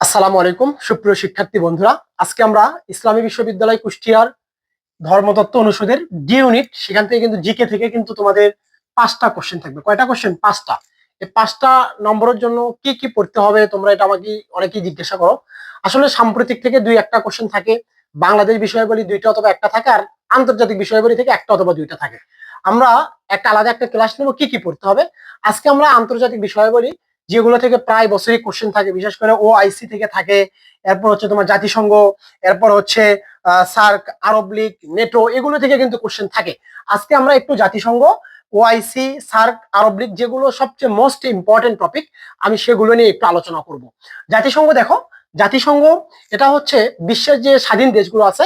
আসসালামু আলাইকুম, সুপ্রিয় শিক্ষার্থী বন্ধুরা। আজকে আমরা ইসলামী বিশ্ববিদ্যালয় কুষ্টিয়ার ধর্মতত্ত্ব অনুষদের ডি ইউনিট সেখান থেকে কিন্তু জিকে থেকে কিন্তু তোমাদের পাঁচটা কোশ্চেন থাকবে। কয়টা কোশ্চেন পাঁচটা। এই পাঁচটা নম্বরের জন্য কি কি পড়তে হবে তোমরা এটা আমাকে অনেকেই জিজ্ঞাসা করো। আসলে সাম্প্রতিক থেকে দুই একটা কোশ্চেন থাকে। বাংলাদেশ বিষয়াবলী দুইটা অথবা একটা থাকে আর আন্তর্জাতিক বিষয়াবলী থেকে একটা অথবা দুইটা থাকে। আমরা একটা আলাদা একটা ক্লাস নেব, কি কি পড়তে হবে? আজকে আমরা আন্তর্জাতিক বিষয়াবলী যেগুলো থেকে প্রায় বছরই কোশ্চেন থাকে। বিশেষ করে ও আইসি থেকে থাকে, এরপর হচ্ছে তোমার জাতিসংঘ, এরপর হচ্ছে সার্ক আরব লীগ নেটো এগুলো থেকে কিন্তু কোশ্চেন থাকে। আজকে আমরা একটু জাতিসংঘ ওআইসি সার্ক আরব লীগ যেগুলো সবচেয়ে মোস্ট ইম্পর্টেন্ট টপিক আমি সেগুলো নিয়ে একটু আলোচনা করব। জাতিসংঘ দেখো, জাতিসংঘ এটা হচ্ছে বিশ্বের যে স্বাধীন দেশগুলো আছে,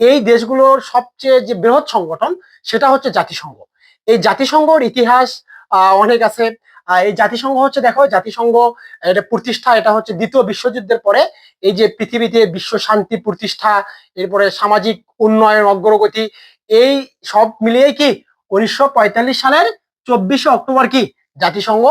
এই দেশগুলোর সবচেয়ে যে বৃহৎ সংগঠন, সেটা হচ্ছে জাতিসংঘ। এই জাতিসংঘর ইতিহাস অনেক আছে। এই জাতিসংঘ হচ্ছে, দেখো জাতিসংঘ, এটা প্রতিষ্ঠা, এটা হচ্ছে দ্বিতীয় বিশ্বযুদ্ধের পরে এই যে পৃথিবীতে বিশ্ব শান্তি প্রতিষ্ঠা, এরপরে সামাজিক উন্নয়ন, অগ্রগতি, এই সব মিলিয়ে কি উনিশশো পঁয়তাল্লিশ সালের চব্বিশে অক্টোবর কি জাতিসংঘ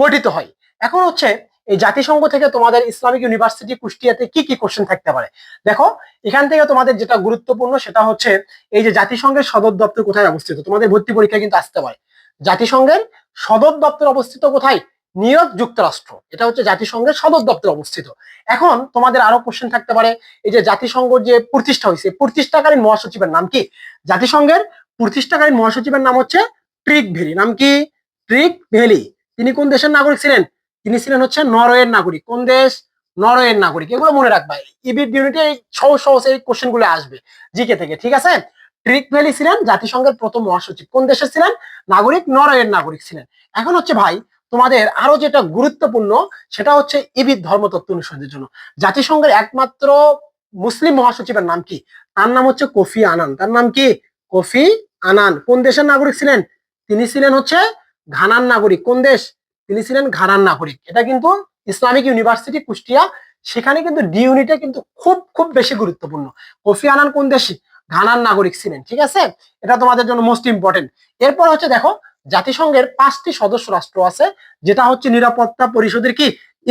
গঠিত হয়। এখন হচ্ছে এই জাতিসংঘ থেকে তোমাদের ইসলামিক ইউনিভার্সিটি কুষ্টিয়াতে কি কি কোশ্চেন থাকতে পারে? দেখো, এখান থেকে তোমাদের যেটা গুরুত্বপূর্ণ সেটা হচ্ছে এই যে জাতিসংঘের সদর দপ্তর কোথায় অবস্থিত? তোমাদের ভর্তি পরীক্ষা কিন্তু আসতে পারে। জাতিসংঘের সদর দপ্তর অবস্থিত কোথায়? ইয়র্ক যুক্তরাষ্ট্র। এটা হচ্ছে জাতিসংঘের সদর দপ্তর অবস্থিত। এখন তোমাদের আরও কোশ্চেন থাকতে পারে, এই যে জাতিসংঘ যে প্রতিষ্ঠা হয়েছে প্রতিষ্ঠাকালীন মহাসচিবের নাম কি? জাতিসংঘের প্রতিষ্ঠাকালীন মহাসচিবের নাম হচ্ছে ট্রিক ভেলি। নাম কি? ট্রিক ভেলি। তিনি কোন দেশের নাগরিক ছিলেন? তিনি ছিলেন হচ্ছে নরওয়ের নাগরিক। কোন দেশ? নরওয়ের নাগরিক। এগুলো মনে রাখবা। ইবির ইউনিটে সহজ সহজ এই কোশ্চেনগুলো আসবে। জিকে থেকে, ঠিক আছে? ট্রিক ভ্যালি ছিলেন, জাতিসংঘের প্রথম মহাসচিব। কোন দেশের ছিলেন? নাগরিক, নরওয়ের নাগরিক ছিলেন। এখন হচ্ছে ভাই, তোমাদের আরও যেটা গুরুত্বপূর্ণ, সেটা হচ্ছে ইবির ধর্মতত্ত্ব অনুসন্ধানের জন্য। জাতিসংঘের একমাত্র মুসলিম মহাসচিবের নাম কি? তার নাম হচ্ছে কোফি আনান। তার নাম কি? Kofi Annan. কোন দেশের নাগরিক ছিলেন? তিনি ছিলেন হচ্ছে ঘানার নাগরিক। কোন দেশ? তিনি ছিলেন ঘানার নাগরিক। এটা কিন্তু ইসলামিক ইউনিভার্সিটি, কুষ্টিয়া। সেখানে কিন্তু ডি ইউনিটে কিন্তু খুব খুব বেশি গুরুত্বপূর্ণ। কোফি আনান কোন দেশ? ঘানার নাগরিক ছিলেন, ঠিক আছে? এটা তোমাদের জন্য মোস্ট ইম্পর্টেন্ট এরপর হচ্ছে দেখো, জাতিসংঘের পাঁচটি সদস্য রাষ্ট্র আছে, যেটা হচ্ছে নিরাপত্তা পরিষদের কি?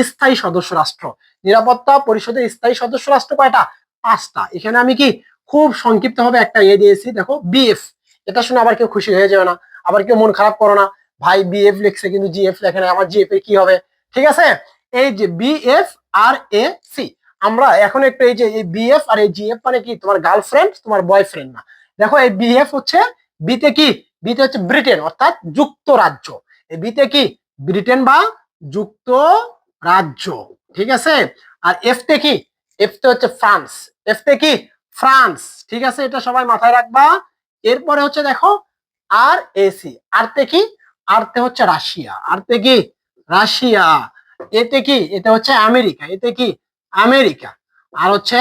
স্থায়ী সদস্য রাষ্ট্র। নিরাপত্তা পরিষদের স্থায়ী সদস্য রাষ্ট্র কয়টা? পাঁচটা। এখানে আমি কি খুব সংক্ষিপ্ত ভাবে একটা ইয়ে দিয়েছি, দেখো বিএফ এটা শুনে আবার কেউ খুশি হয়ে যাবে না, আবার কেউ মন খারাপ করো না। ভাই বিএফ লিখছে, কিন্তু জিএফ লেখে না আমার জিএফ এর কি হবে? ঠিক আছে? এই যে বিএফ আর এ সি আমরা এখন একটু এই যে, এই বিএফ আর এই জিএফ মানে কি? তোমার গার্লফ্রেন্ড তোমার বয়ফ্রেন্ড না। দেখো এই বিএফ হচ্ছে বিতে কি? বিতে হচ্ছে ব্রিটেন অর্থাৎ যুক্তরাজ্য। এই বিতে কি? ব্রিটেন বা যুক্ত রাজ্য ঠিক আছে? আর এফ তে কি? এফ তে হচ্ছে ফ্রান্স এফ তে কি? ফ্রান্স ঠিক আছে? এটা সবাই মাথায় রাখবা। এরপরে হচ্ছে দেখো আর এসি আর তে কি? আর তে হচ্ছে রাশিয়া। আর তে কি? রাশিয়া। এতে কি? এতে হচ্ছে আমেরিকা। এতে কি? আমেরিকা। আর হচ্ছে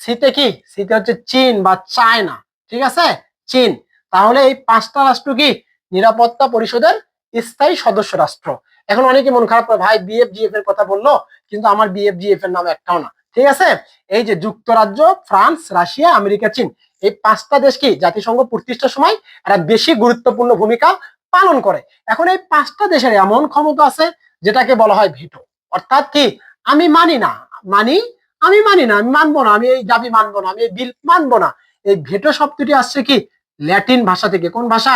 সিতে কি? সিতে হচ্ছে চীন বা চায়না। ঠিক আছে? চীন। তাহলে এই পাঁচটা রাষ্ট্র কি? নিরাপত্তা পরিষদের স্থায়ী সদস্য রাষ্ট্র। এখন অনেকে মন খারাপ করে, ভাই বিএফজিএফ এর কথা বলল, কিন্তু আমার বিএফজিএফ এর নাম একটাও না। ঠিক আছে? এই যে যুক্তরাজ্য, ফ্রান্স, রাশিয়া, আমেরিকা, চীন, এই পাঁচটা দেশ কি? জাতিসংঘ প্রতিষ্ঠার সময় একটা বেশি গুরুত্বপূর্ণ ভূমিকা পালন করে। এখন এই পাঁচটা দেশের এমন ক্ষমতা আছে, যেটাকে বলা হয় ভিটো। অর্থাৎ কি? আমি মানি না। মানি, আমি মানি না, আমি মানবো না, আমি এই দাবি মানবো না, আমি এই বিল মানবো না। এই ভেটো শব্দটি আসছে কি? ল্যাটিন ভাষা থেকে। কোন ভাষা?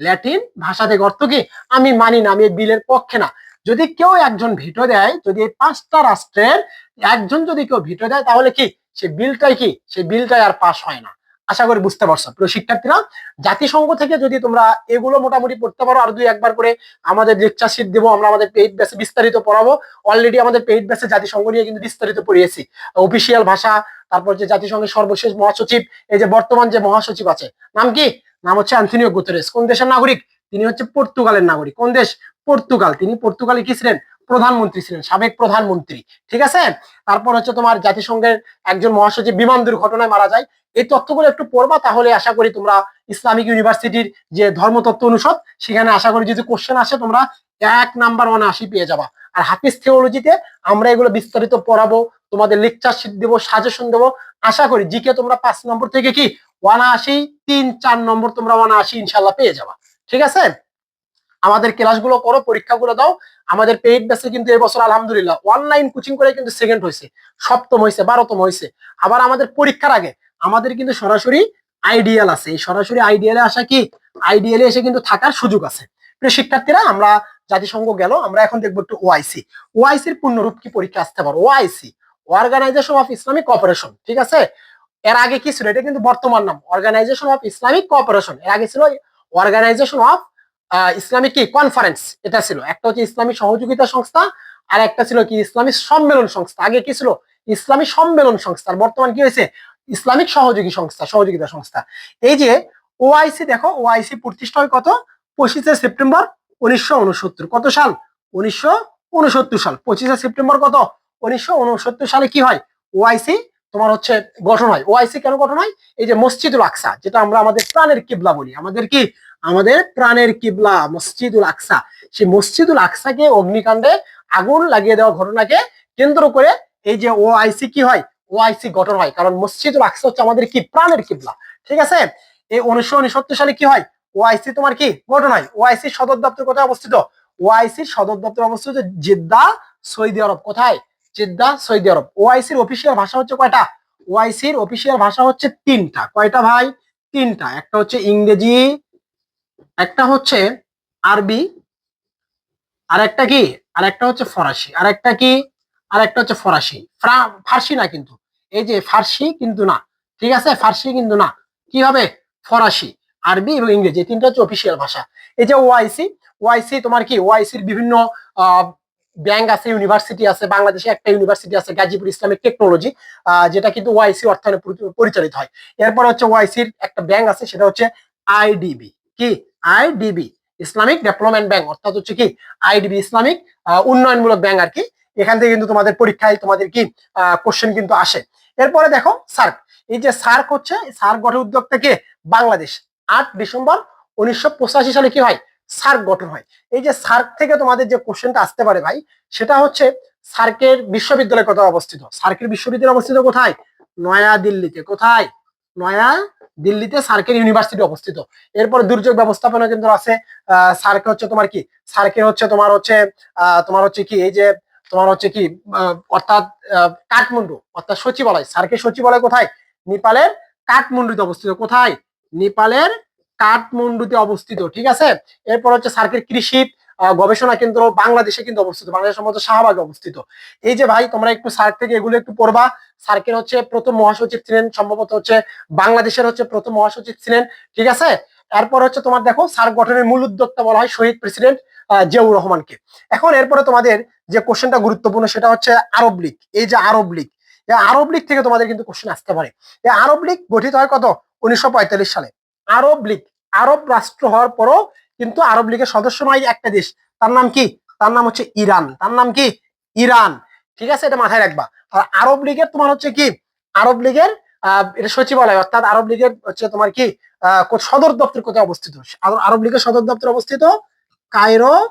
ল্যাটিন ভাষা থেকে অর্থ কি? আমি মানি না, আমি এই বিলের পক্ষে না। যদি কেউ একজন ভেটো দেয়, যদি এই পাঁচটা রাষ্ট্রের একজন যদি কেউ ভেটো দেয়, তাহলে কি? সে বিলটাই কি? সে বিলটাই আর পাস হয় না। আশা করি বুঝতে পারছ। প্রিয় শিক্ষার্থীরা, জাতিসংঘ থেকে যদি তোমরা এগুলো মোটামুটি পড়তে পারো আর দুই একবার করে আমাদের লেকচার শিট দেবো, আমরা আমাদের পেইড ব্যাসে বিস্তারিত পড়াবো। অলরেডি আমাদের পেইড ব্যাসে জাতিসংঘ নিয়ে কিন্তু বিস্তারিত পড়িয়েছি। অফিসিয়াল ভাষা, তারপর যে জাতিসংঘের সর্বশেষ মহাসচিব, এই যে বর্তমান যে মহাসচিব আছে, নাম কি? নাম হচ্ছে অ্যান্থনিও গুতেরেস। কোন দেশের নাগরিক? তিনি হচ্ছে পর্তুগালের নাগরিক। কোন দেশ? পর্তুগাল। তিনি পর্তুগালে কি ছিলেন? প্রধানমন্ত্রী ছিলেন, সাবেক প্রধানমন্ত্রী, ঠিক আছে? তারপর হচ্ছে তোমার জাতিসংঘের একজন মহাসচিব, বিমান দুর্ঘটনায় মারা যায়। এই তথ্যগুলো একটু পড়বা, তাহলে আশা করি তোমরা ইসলামিক ইউনিভার্সিটির যে ধর্মতত্ত্ব অনুষদ, সেখানে আশা করি যদি কোশ্চেন আসে, তোমরা এক নাম্বার ওয়ান আশি পেয়ে যাবা। আর হাফিজ থিওলজিতে আমরা এগুলো বিস্তারিত পড়াবো, তোমাদের লেকচার শিট দেবো সাজেশন দেবো। আশা করি জিকে তোমরা পাঁচ নম্বর থেকে কি? ওয়ান আশি তিন, চার নম্বর তোমরা ওয়ান আশি ইনশাল্লাহ পেয়ে যাবা, ঠিক আছে? আমাদের ক্লাসগুলো করো, পরীক্ষাগুলো দাও। আমাদের পেইড ব্যাচে কিন্তু এবছর আলহামদুলিল্লাহ অনলাইন কোচিং করে কিন্তু সেকেন্ড হয়েছে, সপ্তম হয়েছে, বারোতম হয়েছে। আবার আমাদের পরীক্ষার আগে আমাদের কিন্তু সরাসরি আইডিয়াল আছে। এই সরাসরি আইডিয়ালে আসা কি? আইডিয়ালে এসে কিন্তু থাকার সুযোগ আছে। শিক্ষার্থীরা, আমরা জাতিসংঘ গেল, আমরা এখন দেখব একটু ওআইসি ওআইসির পূর্ণরূপ কি পরীক্ষা আসতে পারো? OIC organisation of Islamic cooperation ঠিক আছে? এর আগে কি ছিল? এটা কিন্তু বর্তমান নাম অর্গানাইজেশন অফ ইসলামিক কোঅপারেশন এর আগে ছিল অর্গানাইজেশন অফ ইসলামিক কি? কনফারেন্স এটা ছিল। একটা হচ্ছে ইসলামী সহযোগিতা সংস্থা, আর একটা ছিল কি? ইসলামী সম্মেলন সংস্থা। আগে কি ছিল? ইসলামী সম্মেলন সংস্থা। বর্তমান কি হয়েছে? ইসলামিক সহযোগী সংস্থা, সহযোগিতা সংস্থা। এই যে ওআইসি দেখো ওআইসি প্রতিষ্ঠা হয় কত? পঁচিশে সেপ্টেম্বর উনিশশো উনসত্তর। কত সাল? উনিশশো উনসত্তর সাল। পঁচিশে সেপ্টেম্বর কত? উনিশশো উনসত্তর সালে কি হয়? ওআইসি তোমার হচ্ছে গঠন হয়। ওআইসি কেন গঠন হয়? এই যে মসজিদুল আকসা, যেটা আমরা আমাদের প্রাণের কিবলা বলি। আমাদের কি? আমাদের প্রাণের কিবলা মসজিদুল আকসা। সেই মসজিদুল আকসাকে অগ্নিকাণ্ডে আগুন লাগিয়ে দেওয়া ঘটনাকে কেন্দ্র করে এই যে ওআইসি কি হয়? ওআইসি গঠন হয়। কারণ মসজিদুল আকসা হচ্ছে আমাদের কি? প্রাণের কিবলা। ঠিক আছে? এই উনিশশো উনসত্তর সালে কি হয়? ওআইসি তোমার কি? গঠন হয়। ওআইসি সদর দপ্তর কোথায় অবস্থিত? ওআইসির সদর দপ্তর অবস্থিত জেদ্দা সৌদি আরব। কোথায়? Jeddah Saudi Arabia. ওআইসির অফিসিয়াল ভাষা হচ্ছে কয়টা? ওআইসির অফিসিয়াল ভাষা হচ্ছে তিনটা। কয়টা ভাই? তিনটা। একটা হচ্ছে ইংরেজি একটা হচ্ছে আরবি আর একটা কি? আর একটা হচ্ছে ফরাসি আর একটা কি? আর একটা হচ্ছে ফরাসি। ফ্রা- ফার্সি না কিন্তু। এই যে ফার্সি কিন্তু না, ঠিক আছে? ফার্সি কিন্তু না। কি হবে ফরাসি, আরবি এবং ইংরেজি, এই তিনটা হচ্ছে অফিসিয়াল ভাষা। এই যে ওআইসি ওআইসি তোমার কি? ওআইসির বিভিন্ন ব্যাংক আছে, ইউনিভার্সিটি আছে, বাংলাদেশে একটা ইউনিভার্সিটি আছে, গাজীপুর ইসলামিক টেকনোলজি যেটা কিন্তু ওআইসি অর্থায়নে পরিচালিত হয়। এরপর হচ্ছে ওআইসির একটা ব্যাংক আছে, সেটা হচ্ছে আইডিবি। কি? আইডিবি ইসলামিক ডেভেলপমেন্ট ব্যাংক অর্থাৎ হচ্ছে কি আইডিবি ইসলামিক উন্নয়নমূলক ব্যাংক আর কি। এখান থেকে কিন্তু তোমাদের পরীক্ষায় তোমাদের কি কোশ্চেন কিন্তু আসে। এরপরে দেখো সার্ক এই যে সার্ক হচ্ছে সার্ক গঠন উদ্যোগ থেকে বাংলাদেশ। আট ডিসেম্বর উনিশশো পঁচাশি সালে কি হয়? সার্ক গঠন হয়। এই যে সার্ক থেকে তোমাদের যে কোশ্চেনটা আসতে পারে ভাই, সেটা হচ্ছে সার্কের বিশ্ববিদ্যালয় কোথায় অবস্থিত? সার্কের বিশ্ববিদ্যালয় অবস্থিত কোথায়? নয়া দিল্লিতে কোথায়? নয়া দিল্লিতে সার্কের ইউনিভার্সিটি অবস্থিত। এরপর দুর্যোগ ব্যবস্থাপনা কেন্দ্র আছে সার্কে হচ্ছে তোমার কি? সার্কে হচ্ছে তোমার হচ্ছে তোমার হচ্ছে কি? এই যে, তোমার হচ্ছে কি? অর্থাৎ কাঠমান্ডু, অর্থাৎ সচিবালয়। সার্কের সচিবালয় কোথায়? নেপালের কাঠমান্ডুতে অবস্থিত। কোথায়? নেপালের কাঠমান্ডুতে অবস্থিত, ঠিক আছে? এরপর হচ্ছে সার্কের কৃষি গবেষণা কেন্দ্র বাংলাদেশে কিন্তু অবস্থিত। বাংলাদেশ সম্ভবত শাহবাগে অবস্থিত। এই যে ভাই, তোমরা একটু সার্ক থেকে এগুলো একটু পড়বা। সার্কের হচ্ছে প্রথম মহাসচিব ছিলেন, সম্ভবত হচ্ছে বাংলাদেশের হচ্ছে প্রথম মহাসচিব ছিলেন, ঠিক আছে? এরপর হচ্ছে তোমার দেখো সার্ক গঠনের মূল উদ্যোক্তা বলা হয় শহীদ প্রেসিডেন্ট জিয়াউর রহমানকে। এখন এরপরে তোমাদের যে কোশ্চেনটা গুরুত্বপূর্ণ সেটা হচ্ছে আরব লীগ, এই যে আরব লীগ আরব লীগ থেকে তোমাদের কিন্তু কোশ্চেন আসতে পারে। আরব লীগ গঠিত হয় কত? উনিশশো পঁয়তাল্লিশ সালে। আরব লীগ, আরব রাষ্ট্র হওয়ার পরও কিন্তু আরব লীগের সদস্য নয় একটা দেশ। তার নাম কি? তার নাম হচ্ছে ইরান। তার নাম কি? ইরান। ঠিক আছে? এটা মাথায় রাখবা। আর আরব লীগের তোমার হচ্ছে কি? আরব লীগের এটা সচিবালয়, অর্থাৎ আরব লীগের হচ্ছে তোমার কি? সদর দপ্তর কোথায় অবস্থিত? আরব- লীগের সদর দপ্তর অবস্থিত কায়রো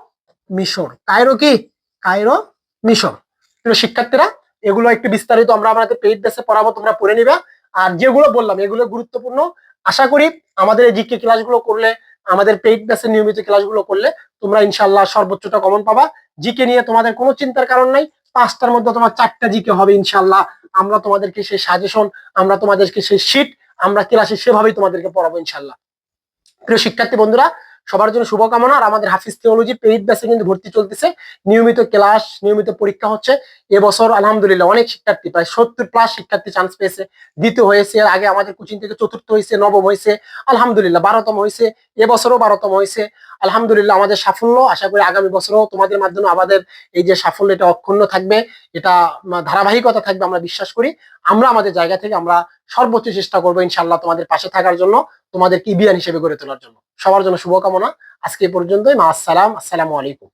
মিশর। কায়রো কি? কায়রো মিশর। শিক্ষার্থীরা, এগুলো একটু বিস্তারিত আমরা আমাদের পেইড বেসে পড়াবো, তোমরা পড়ে নিবে। আর যেগুলো বললাম, এগুলো গুরুত্বপূর্ণ। আশা করি আমাদের এই জিকে ক্লাসগুলো করলে, আমাদের পেইড বেসে নিয়মিত ক্লাসগুলো করলে তোমরা ইনশাল্লাহ সর্বোচ্চটা কমন পাবা। জিকে নিয়ে তোমাদের কোনো চিন্তার কারণ নাই। পাঁচটার মধ্যে তোমার চারটা জিকে হবে ইনশাল্লাহ। আমরা তোমাদেরকে সেই সাজেশন আমরা তোমাদেরকে সেই শিট আমরা ক্লাসে সেভাবেই তোমাদেরকে পড়াবো ইনশাল্লাহ। প্রিয় শিক্ষার্থী বন্ধুরা, সবার জন্য শুভকামনা। আর আমাদের হাফিজ থিওলজি পেইড ব্যাচে কিন্তু ভর্তি চলতেছে। নিয়মিত ক্লাস নিয়মিত পরীক্ষা হচ্ছে। এবছর আলহামদুলিল্লাহ অনেক শিক্ষার্থী, প্রায় সত্তর প্লাস শিক্ষার্থী চান্স পেয়েছে। দ্বিতীয় হয়েছে আগে আমাদের কোচিং থেকে চতুর্থ হয়েছে, নবম হয়েছে, আলহামদুলিল্লাহ বারোতম হয়েছে, এবছরও বারোতম হয়েছে। আলহামদুলিল্লাহ আমাদের সাফল্য, আশা করি আগামী বছরও তোমাদের মাধ্যমে আমাদের এই যে সাফল্য, এটা অক্ষুণ্ণ থাকবে, এটা ধারাবাহিকতা থাকবে, আমরা বিশ্বাস করি। আমরা আমাদের জায়গা থেকে আমরা সর্বোচ্চ চেষ্টা করব ইনশাল্লাহ তোমাদের পাশে থাকার জন্য তোমাদের কি বিয়ান হিসেবে গড়ে তোলার জন্য। সবার জন্য শুভকামনা, আজকে পর্যন্তই, মা আসসালাম, আসসালামু আলাইকুম।